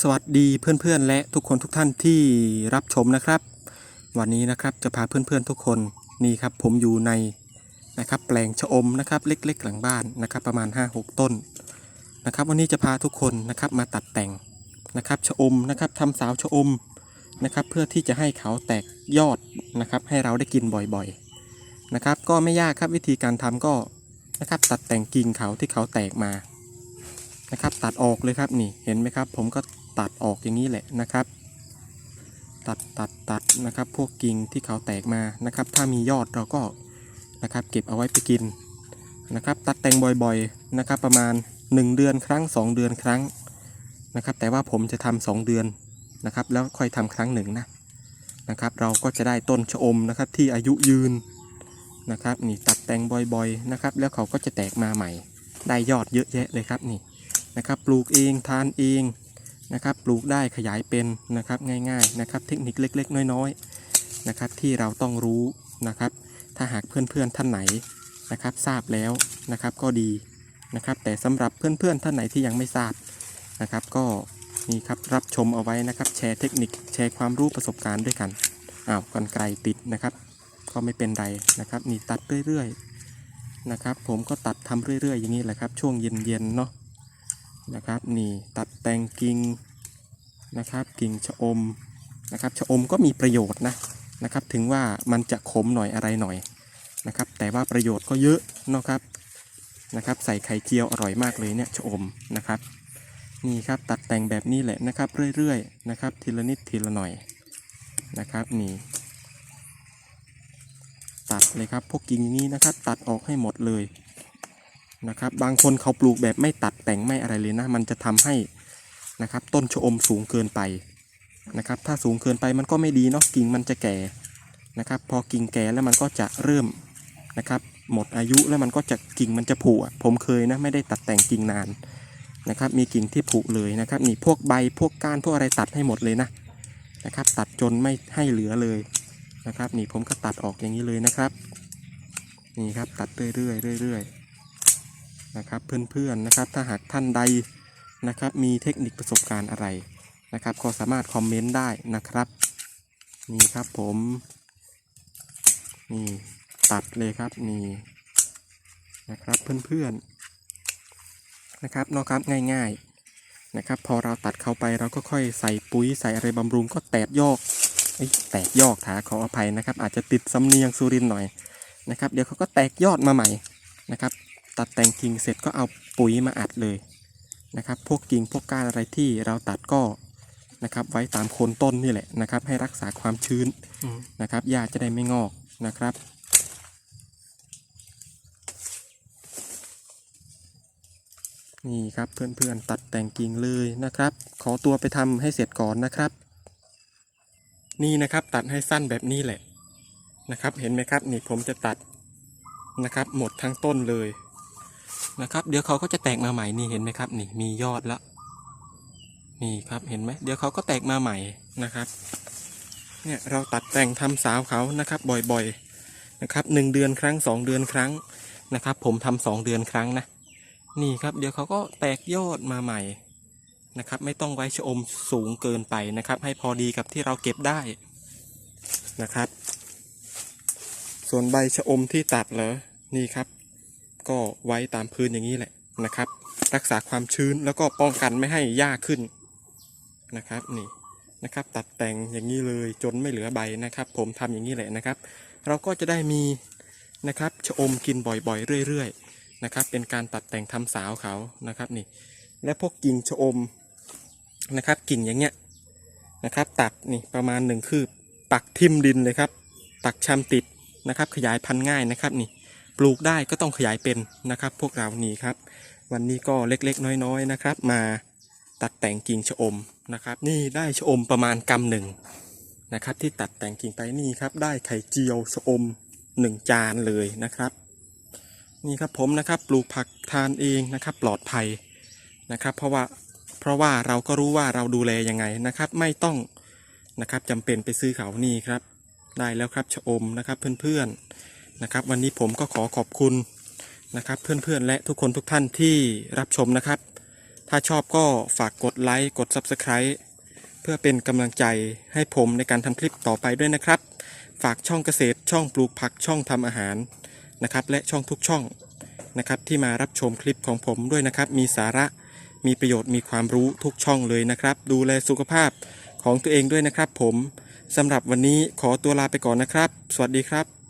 สวัสดีเพื่อนๆ และทุกคนทุกท่านที่รับชมนะครับ วันนี้นะครับจะพาเพื่อนๆทุกคนนี่ครับผมอยู่ในนะครับแปลงชะอมนะครับเล็กๆ หลังบ้านนะครับประมาณ 5-6 ต้นนะครับวันนี้จะพาทุกคนนะครับมาตัดแต่งนะครับชะอมนะครับทำสาวชะอมนะครับเพื่อที่จะให้เขาแตกยอดนะครับให้เราได้กินบ่อยๆนะครับก็ไม่ยากครับวิธีการทำก็นะครับตัดแต่งกิ่งเขาที่เขาแตกมานะครับตัดออกเลยครับนี่เห็นไหมครับ ผมก็ ตัดออกอย่างนี้แหละนะครับ ตัดตัดตัดนะครับ พวกกิ่งที่เขาแตกมานะครับ ถ้ามียอดเราก็นะครับ เก็บเอาไว้ไปกินนะครับ ตัดแต่งบ่อยๆนะครับ ประมาณ 1 เดือนครั้ง 2 เดือนครั้งนะครับ แต่ว่าผมจะทำสองเดือนนะครับ แล้วค่อยทำครั้งหนึ่งนะนะครับ เราก็จะได้ต้นชะอมนะครับที่อายุยืนนะครับนี่ตัดแต่งบ่อยๆนะครับ แล้วเขาก็จะแตกมาใหม่ ได้ยอดเยอะแยะเลยครับนี่นะครับ ปลูกเองทานเอง นะครับปลูกได้ขยายเป็นนะครับง่ายๆนะครับเทคนิคเล็ก ๆ น้อยๆนะครับที่เราต้องรู้นะครับ ถ้าหากเพื่อนๆท่านไหนนะครับทราบแล้วนะครับก็ดีนะครับแต่สำหรับเพื่อนๆท่านไหนที่ยังไม่ทราบนะครับ ก็นี่ครับรับชมเอาไว้นะครับ แชร์เทคนิคแชร์ความรู้ประสบการณ์ด้วยกันอ้าวกันไกลติดนะครับ ก็ไม่เป็นไรนะครับนี่ตัดเรื่อยๆนะครับ ผมก็ตัดทำเรื่อยๆ อย่างนี้แหละครับ ช่วงเย็นๆเนาะ นะครับนี่ตัดแต่งกิ่งนะครับกิ่งชะอมนะครับชะอมก็มีประโยชน์นะนะครับถึงว่ามันจะขมหน่อยอะไรหน่อยนะครับแต่ว่าประโยชน์ก็เยอะเนาะครับนะครับใส่ไข่เจียวอร่อยมากเลยเนี่ยชะอมนะครับนี่ครับตัดแต่งแบบนี้แหละนะครับเรื่อยๆนะครับทีละนิดทีละหน่อยนะครับนี่ตัดเลยครับพวกกิ่งอย่างนี้นะครับ ตัดออกให้หมดเลย นะครับ บางคนเขาปลูกแบบไม่ตัดแต่งไม่อะไรเลยนะ มันจะทำให้นะครับ ต้นชะอมสูงเกินไปนะครับ ถ้าสูงเกินไปมันก็ไม่ดีเนาะกิ่งมันจะแก่นะครับ พอกิ่งแก่แล้วมันก็จะเริ่มนะครับ หมดอายุแล้วมันก็จะกิ่งมันจะผุผมเคยนะไม่ได้ตัดแต่งกิ่งนานนะครับ มีกิ่งที่ผุเลยนะครับ นี่พวกใบพวกก้านพวกอะไรตัดให้หมดเลยนะนะครับ ตัดจนไม่ให้เหลือเลยนะครับ นี่ผมก็ตัดออกอย่างนี้เลยนะครับ นี่ครับตัดเรื่อยๆเรื่อยๆ นะครับเพื่อนๆนะครับถ้าหากท่านใดนะครับมีเทคนิคประสบการณ์อะไรนะครับก็สามารถคอมเมนต์ได้นะครับนี่ครับผมนี่ตัดเลยครับนี่นะครับเพื่อนๆนะครับนาะครับง่ายๆนะครับพอเราตัดเข้าไปเราก็ค่อยใส่ปุ๋ยใส่อะไรบำรุงก็แตกยอกเอ้แตกยอกถาขออภัยนะครับ อาจจะติดสำเนียงสุรินหน่อยนะครับ เดี๋ยวเขาก็แตกยอดมาใหม่นะครับ ตัดแต่งกิ่งเสร็จก็เอาปุ๋ยมาอัดเลยนะครับ พวกกิ่งพวกก้านอะไรที่เราตัดก็นะครับไว้ตามโคนต้นนี่แหละนะครับ ให้รักษาความชื้นนะครับหญ้าจะได้ไม่งอกนะครับ นี่ครับเพื่อนๆตัดแต่งกิ่งเลยนะครับ ขอตัวไปทำให้เสร็จก่อนนะครับ นี่นะครับตัดให้สั้นแบบนี้แหละนะครับ เห็นไหมครับนี่ผมจะตัดนะครับ หมดทั้งต้นเลย นะครับ เดี๋ยวเขาก็จะแตกมาใหม่นี่เห็นไหมครับ นี่มียอดแล้ว นี่ครับเห็นไหมเดี๋ยวเขาก็แตกมาใหม่นะครับ เนี่ยเราตัดแต่งทำสาวเขานะครับ บ่อยๆนะครับหนึ่งเดือนครั้งสองเดือนครั้งนะครับ ผมทำสองเดือนครั้งนะนี่ครับ เดี๋ยวเขาก็แตกยอดมาใหม่นะครับ ไม่ต้องไว้ชะอมสูงเกินไปนะครับ ให้พอดีกับที่เราเก็บได้นะครับ ส่วนใบชะอมที่ตัดเหรอนี่ครับ ก็ไว้ตามพื้นอย่างนี้แหละนะครับ รักษาความชื้นแล้วก็ป้องกันไม่ให้หญ้าขึ้นนะครับนี่นะครับตัดแต่งอย่างนี้เลยจนไม่เหลือใบนะครับ ผมทำอย่างนี้แหละนะครับ เราก็จะได้มีนะครับชะอมกินบ่อยๆเรื่อยๆนะครับ เป็นการตัดแต่งทำสาวเขานะครับนี่ และพวกกิ่งชะอมนะครับ กิ่งอย่างเงี้ยนะครับ ตัดนี่ประมาณหนึ่งคืบปักทิ่มดินเลยครับ ปักชำติดนะครับ ขยายพันธุ์ง่ายนะครับนี่ ปลูกได้ก็ต้องขยายเป็นนะครับ พวกเรานี่ครับ วันนี้ก็เล็กๆ น้อยๆนะครับ มาตัดแต่งกิ่งชะอมนะครับ นี่ได้ชะอมประมาณกำหนึ่งนะครับ ที่ตัดแต่งกิ่งไปนี่ครับ ได้ไข่เจียวชะอมหนึ่งจานเลยนะครับ นี่ครับผมนะครับปลูกผักทานเองนะครับ ปลอดภัยนะครับ เพราะว่าเพราะว่าเราก็รู้ว่าเราดูแลยังไงนะครับ ไม่ต้องนะครับจำเป็นไปซื้อเขานี่ครับ ได้แล้วครับชะอมนะครับเพื่อนๆ นะครับ วันนี้ผมก็ขอขอบคุณนะครับ เพื่อนๆ และทุกคนทุกท่านที่รับชมนะครับ ถ้าชอบก็ฝากกดไลค์กด Subscribe เพื่อเป็นกำลังใจให้ผมในการทำคลิปต่อไปด้วยนะครับ ฝากช่องเกษตรช่องปลูกผักช่องทำอาหารนะครับ และช่องทุกช่องนะครับ ที่มารับชมคลิปของผมด้วยนะครับ มีสาระมีประโยชน์มีความรู้ทุกช่องเลยนะครับ ดูแลสุขภาพของตัวเองด้วยนะครับ ผมสำหรับวันนี้ขอตัวลาไปก่อนนะครับ สวัสดีครับ